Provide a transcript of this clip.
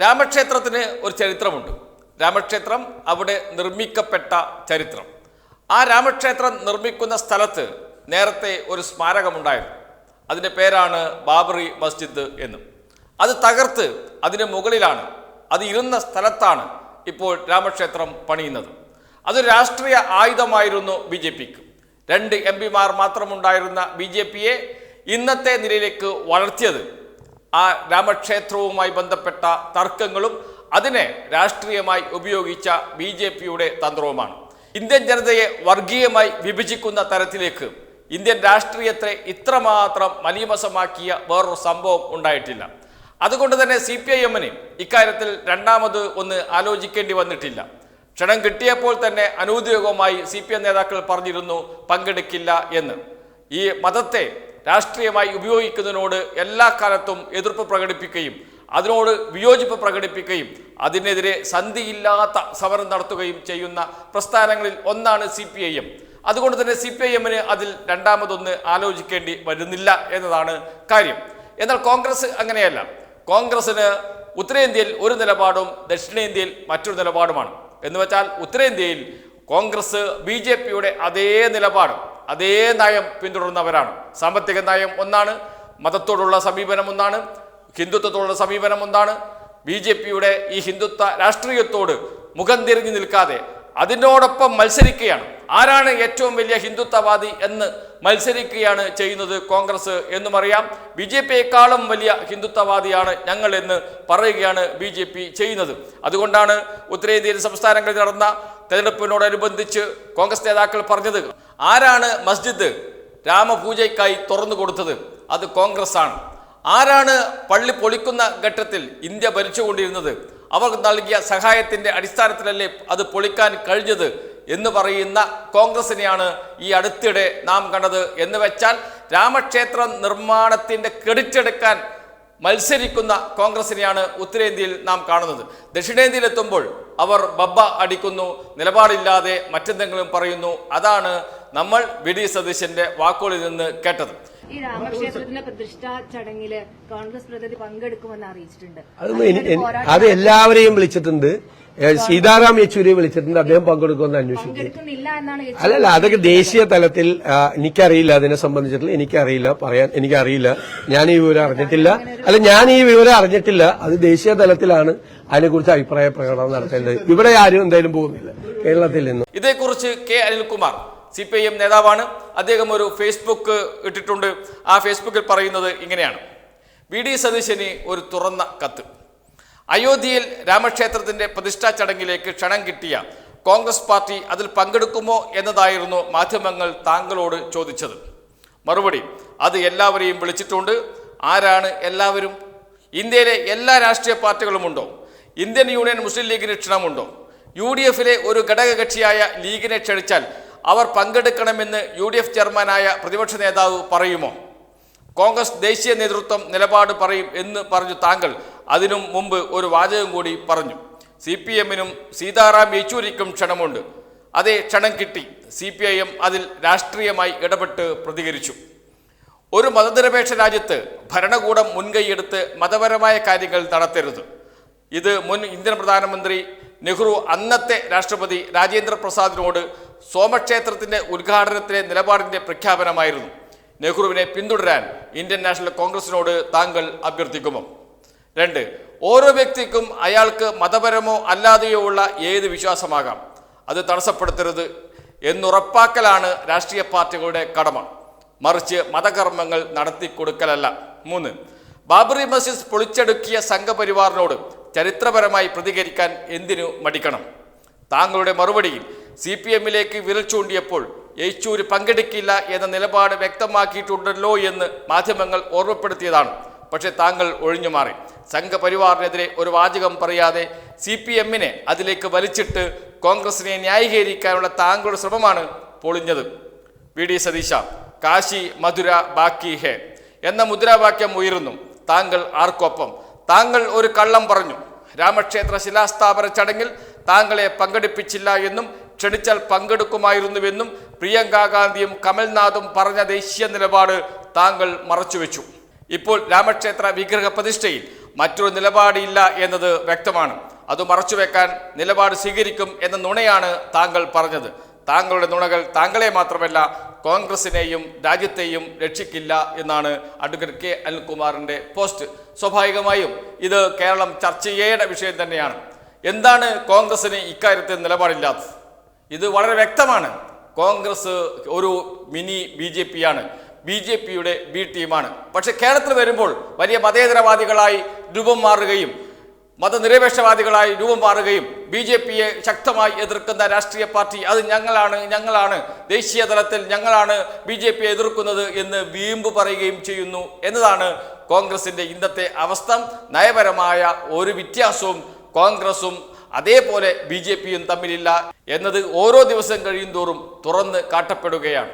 രാമക്ഷേത്രത്തിന് ഒരു ചരിത്രമുണ്ട്. രാമക്ഷേത്രം അവിടെ നിർമ്മിക്കപ്പെട്ട ചരിത്രം. ആ രാമക്ഷേത്രം നിർമ്മിക്കുന്ന സ്ഥലത്ത് നേരത്തെ ഒരു സ്മാരകമുണ്ടായിരുന്നു. അതിന്റെ പേരാണ് ബാബറി മസ്ജിദ് എന്ന്. അത് തകർത്ത് അതിന് മുകളിലാണ് അത് ഇരുന്ന സ്ഥലത്താണ് ഇപ്പോൾ രാമക്ഷേത്രം പണിയുന്നത്. അത് രാഷ്ട്രീയ ആയുധമായിരുന്നു ബി ജെ പിക്ക്. രണ്ട് എം പിമാർ മാത്രമുണ്ടായിരുന്ന ബി ജെ പിയെ ഇന്നത്തെ നിലയിലേക്ക് വളർത്തിയത് ആ രാമക്ഷേത്രവുമായി ബന്ധപ്പെട്ട തർക്കങ്ങളും അതിനെ രാഷ്ട്രീയമായി ഉപയോഗിച്ച ബി ജെ പിയുടെ തന്ത്രവുമാണ്. ഇന്ത്യൻ ജനതയെ വർഗീയമായി വിഭജിക്കുന്ന തരത്തിലേക്ക് ഇന്ത്യൻ രാഷ്ട്രീയത്തെ ഇത്രമാത്രം മലീമസമാക്കിയ വേറൊരു സംഭവം ഉണ്ടായിട്ടില്ല. അതുകൊണ്ട് തന്നെ സി പി ഐ എമ്മിന് ഇക്കാര്യത്തിൽ രണ്ടാമത് ഒന്ന് ആലോചിക്കേണ്ടി വന്നിട്ടില്ല. ക്ഷണം കിട്ടിയപ്പോൾ തന്നെ അനൗദ്യോഗികമായി സി പി എം നേതാക്കൾ പറഞ്ഞിരുന്നു പങ്കെടുക്കില്ല എന്ന്. ഈ മതത്തെ രാഷ്ട്രീയമായി ഉപയോഗിക്കുന്നതിനോട് എല്ലാ കാലത്തും എതിർപ്പ് പ്രകടിപ്പിക്കുകയും അതിനോട് വിയോജിപ്പ് പ്രകടിപ്പിക്കുകയും അതിനെതിരെ സന്ധിയില്ലാത്ത സമരം നടത്തുകയും ചെയ്യുന്ന പ്രസ്ഥാനങ്ങളിൽ ഒന്നാണ് സി പി ഐ എം. അതുകൊണ്ട് തന്നെ സി പി ഐ എമ്മിന് അതിൽ രണ്ടാമതൊന്ന് ആലോചിക്കേണ്ടി വരുന്നില്ല എന്നതാണ് കാര്യം. എന്നാൽ കോൺഗ്രസ് അങ്ങനെയല്ല. കോൺഗ്രസിന് ഉത്തരേന്ത്യയിൽ ഒരു നിലപാടും ദക്ഷിണേന്ത്യയിൽ മറ്റൊരു നിലപാടുമാണ്. എന്ന് വെച്ചാൽ ഉത്തരേന്ത്യയിൽ കോൺഗ്രസ് ബി ജെ പിയുടെ അതേ നിലപാട്. അതേ നയം പിന്തുടരുന്നവരാണ്. സാമ്പത്തിക നയം ഒന്നാണ് മതത്തോടുള്ള സമീപനം ഒന്നാണ് ഹിന്ദുത്വത്തോടുള്ള സമീപനം ഒന്നാണ്. ബി ജെ പിയുടെ ഈ ഹിന്ദുത്വ രാഷ്ട്രീയത്തോട് മുഖം തിരിഞ്ഞു നിൽക്കാതെ അതിനോടൊപ്പം മത്സരിക്കുകയാണ്. ആരാണ് ഏറ്റവും വലിയ ഹിന്ദുത്വവാദി എന്ന് മത്സരിക്കുകയാണ് ചെയ്യുന്നത് കോൺഗ്രസ് എന്നും അറിയാം. ബി ജെ പിയെക്കാളും വലിയ ഹിന്ദുത്വവാദിയാണ് ഞങ്ങൾ എന്ന് പറയുകയാണ് ബി ജെ പി ചെയ്യുന്നത്. അതുകൊണ്ടാണ് ഉത്തരേന്ത്യൻ സംസ്ഥാനങ്ങളിൽ നടന്ന തെരഞ്ഞെടുപ്പിനോടനുബന്ധിച്ച് കോൺഗ്രസ് നേതാക്കൾ പറഞ്ഞത് ആരാണ് മസ്ജിദ് രാമപൂജയ്ക്കായി തുറന്നു കൊടുത്തത്? അത് കോൺഗ്രസ് ആണ് ആരാണ് പള്ളി പൊളിക്കുന്ന ഘട്ടത്തിൽ ഇന്ത്യ ഭരിച്ചുകൊണ്ടിരുന്നത്? അവർ നൽകിയ സഹായത്തിന്റെ അടിസ്ഥാനത്തിലല്ലേ അത് പൊളിക്കാൻ കഴിഞ്ഞത് എന്ന് പറയുന്ന കോൺഗ്രസിനെയാണ് ഈ അടുത്തിടെ നാം കണ്ടത്. എന്ന് വെച്ചാൽ രാമക്ഷേത്ര നിർമ്മാണത്തിന്റെ ക്രെഡിറ്റ് എടുക്കാൻ മത്സരിക്കുന്ന കോൺഗ്രസിനെയാണ് ഉത്തരേന്ത്യയിൽ നാം കാണുന്നത്. ദക്ഷിണേന്ത്യയിൽ എത്തുമ്പോൾ അവർ ബബ്ബ അടിക്കുന്നു നിലപാടില്ലാതെ മറ്റെന്തെങ്കിലും പറയുന്നു. അതാണ് നമ്മൾ വി ഡി സതീശന്റെ വാക്കുകളിൽ നിന്ന് കേട്ടത്. ഈ രാമക്ഷേത്രത്തിന്റെ പ്രതിഷ്ഠാ ചടങ്ങിൽ കോൺഗ്രസ് പ്രതിനിധി പങ്കെടുക്കുമെന്ന് അറിയിച്ചിട്ടുണ്ട്. അത് എല്ലാവരെയും വിളിച്ചിട്ടുണ്ട്. സീതാറാം യെച്ചൂരിയെ വിളിച്ചിട്ടുണ്ട്. അദ്ദേഹം പങ്കെടുക്കുമെന്ന് അന്വേഷിക്കും പങ്കെടുക്കുന്നില്ല എന്നാണ് യെച്ചൂരി അല്ലല്ല അതൊക്കെ ദേശീയ തലത്തിൽ എനിക്കറിയില്ല. അതിനെ സംബന്ധിച്ചിട്ടുള്ള എനിക്കറിയില്ല. പറയാൻ എനിക്കറിയില്ല. ഞാൻ ഈ വിവരം അറിഞ്ഞിട്ടില്ല. അല്ല ഞാൻ ഈ വിവരം അറിഞ്ഞിട്ടില്ല. അത് ദേശീയ തലത്തിലാണ് അതിനെക്കുറിച്ച് അഭിപ്രായ പ്രകടനം നടത്തേണ്ടത്. ഇവിടെ ആരും എന്തായാലും പോകുന്നില്ല. കേരളത്തിൽ നിന്ന്. ഇതേക്കുറിച്ച് K Anilkumar C P I M നേതാവാണ്. അദ്ദേഹം ഒരു ഫേസ്ബുക്ക് ഇട്ടിട്ടുണ്ട്. ആ ഫേസ്ബുക്കിൽ പറയുന്നത് ഇങ്ങനെയാണ്. വി ഡി സതീശന് ഒരു തുറന്ന കത്ത്. അയോധ്യയിൽ രാമക്ഷേത്രത്തിന്റെ പ്രതിഷ്ഠാ ചടങ്ങിലേക്ക് ക്ഷണം കിട്ടിയ കോൺഗ്രസ് പാർട്ടി അതിൽ പങ്കെടുക്കുമോ എന്നതായിരുന്നു മാധ്യമങ്ങൾ താങ്കളോട് ചോദിച്ചത്. മറുപടി അത് എല്ലാവരെയും വിളിച്ചിട്ടുണ്ട്. ആരാണ് എല്ലാവരും? ഇന്ത്യയിലെ എല്ലാ രാഷ്ട്രീയ പാർട്ടികളുമുണ്ടോ? ഇന്ത്യൻ യൂണിയൻ മുസ്ലിം ലീഗിന് ക്ഷണമുണ്ടോ? യു ഡി എഫിലെ ഒരു ഘടകകക്ഷിയായ ലീഗിനെ ക്ഷണിച്ചാൽ അവർ പങ്കെടുക്കണമെന്ന് യു ഡി എഫ് ചെയർമാനായ പ്രതിപക്ഷ നേതാവ് പറയുമോ? കോൺഗ്രസ് ദേശീയ നേതൃത്വം നിലപാട് പറയും എന്ന് പറഞ്ഞു താങ്കൾ. അതിനും മുമ്പ് ഒരു വാചകം കൂടി പറഞ്ഞു. സി പി എമ്മിനും സീതാറാം യെച്ചൂരിക്കും ക്ഷണമുണ്ട്. അതേ ക്ഷണം കിട്ടി. സി പി ഐ എം അതിൽ രാഷ്ട്രീയമായി ഇടപെട്ട് പ്രതികരിച്ചു. ഒരു മതനിരപേക്ഷ രാജ്യത്ത് ഭരണകൂടം മുൻകൈയെടുത്ത് മതപരമായ കാര്യങ്ങൾ നടത്തരുത്. ഇത് മുൻ ഇന്ത്യൻ പ്രധാനമന്ത്രി നെഹ്റു അന്നത്തെ രാഷ്ട്രപതി രാജേന്ദ്ര പ്രസാദിനോട് സോമക്ഷേത്രത്തിന്റെ ഉദ്ഘാടനത്തിലെ നിലപാടിന്റെ പ്രഖ്യാപനമായിരുന്നു. നെഹ്റുവിനെ പിന്തുടരാൻ ഇന്ത്യൻ നാഷണൽ കോൺഗ്രസിനോട് താങ്കൾ അഭ്യർത്ഥിക്കുമോ? രണ്ട് ഓരോ വ്യക്തിക്കും അയാൾക്ക് മതപരമോ അല്ലാതെയോ ഉള്ള ഏത് വിശ്വാസമാകാം? അത് തടസ്സപ്പെടുത്തരുത് എന്നുറപ്പാക്കലാണ് രാഷ്ട്രീയ പാർട്ടികളുടെ കടമ. മറിച്ച് മതകർമ്മങ്ങൾ നടത്തി കൊടുക്കലല്ല മൂന്ന് ബാബറി മസ്ജിദ് പൊളിച്ചെടുക്കിയ സംഘപരിവാറിനോട് ചരിത്രപരമായി പ്രതികരിക്കാൻ എന്തിനു മടിക്കണം? താങ്കളുടെ മറുപടിയിൽ സി പി എമ്മിലേക്ക് വിരൽ ചൂണ്ടിയപ്പോൾ യെച്ചൂര് പങ്കെടുക്കില്ല എന്ന നിലപാട് വ്യക്തമാക്കിയിട്ടുണ്ടല്ലോ എന്ന് മാധ്യമങ്ങൾ ഓർമ്മപ്പെടുത്തിയതാണ്. പക്ഷേ താങ്കൾ ഒഴിഞ്ഞു മാറി. സംഘപരിവാറിനെതിരെ ഒരു വാചകം പറയാതെ സി പി എമ്മിനെ അതിലേക്ക് വലിച്ചിട്ട് കോൺഗ്രസിനെ ന്യായീകരിക്കാനുള്ള താങ്കളുടെ ശ്രമമാണ് പൊളിഞ്ഞത്. വി. ഡി. സതീശ കാശി മധുര ബാക്കി ഹേ എന്ന മുദ്രാവാക്യം ഉയരുന്നു. താങ്കൾ ആർക്കൊപ്പം? താങ്കൾ ഒരു കള്ളം പറഞ്ഞു. രാമക്ഷേത്ര ശിലാസ്ഥാപന ചടങ്ങിൽ താങ്കളെ പങ്കെടുപ്പിച്ചില്ല എന്നും ക്ഷണിച്ചാൽ പങ്കെടുക്കുമായിരുന്നുവെന്നും പ്രിയങ്ക ഗാന്ധിയും കമൽനാഥും പറഞ്ഞ ദേശീയ നിലപാട് താങ്കൾ മറച്ചുവെച്ചു. ഇപ്പോൾ രാമക്ഷേത്ര വിഗ്രഹ പ്രതിഷ്ഠയിൽ മറ്റൊരു നിലപാടില്ല എന്നത് വ്യക്തമാണ്. അത് മറച്ചുവെക്കാൻ നിലപാട് സ്വീകരിക്കും എന്ന നുണയാണ് താങ്കൾ പറഞ്ഞത്. താങ്കളുടെ നുണകൾ താങ്കളെ മാത്രമല്ല കോൺഗ്രസിനെയും രാജ്യത്തെയും രക്ഷിക്കില്ല എന്നാണ് അഡ്വക്കേറ്റ് കെ അനിൽകുമാറിന്റെ പോസ്റ്റ്. സ്വാഭാവികമായും ഇത് കേരളം ചർച്ച ചെയ്യേണ്ട വിഷയം തന്നെയാണ്. എന്താണ് കോൺഗ്രസിന് ഇക്കാര്യത്തിൽ നിലപാടില്ലാത്തത്? ഇത് വളരെ വ്യക്തമാണ്. കോൺഗ്രസ് ഒരു മിനി ബി ജെ പി ആണ് ബി ജെ പിയുടെ ബി ടീമാണ്. പക്ഷേ കേരളത്തിൽ വരുമ്പോൾ വലിയ മതേതരവാദികളായി രൂപം മാറുകയും മതനിരപേക്ഷവാദികളായി രൂപം മാറുകയും ബി ജെ പിയെ ശക്തമായി എതിർക്കുന്ന രാഷ്ട്രീയ പാർട്ടി അത് ഞങ്ങളാണ് ഞങ്ങളാണ്. ദേശീയ തലത്തിൽ ഞങ്ങളാണ് ബി ജെ പിയെ എതിർക്കുന്നത് എന്ന് വീമ്പ് പറയുകയും ചെയ്യുന്നു എന്നതാണ് കോൺഗ്രസിന്റെ ഇന്നത്തെ അവസ്ഥ. നയപരമായ ഒരു വ്യത്യാസവും കോൺഗ്രസും അതേപോലെ ബി ജെ പിയും തമ്മിലില്ല എന്നത് ഓരോ ദിവസം കഴിയും തോറും തുറന്ന് കാട്ടപ്പെടുകയാണ്.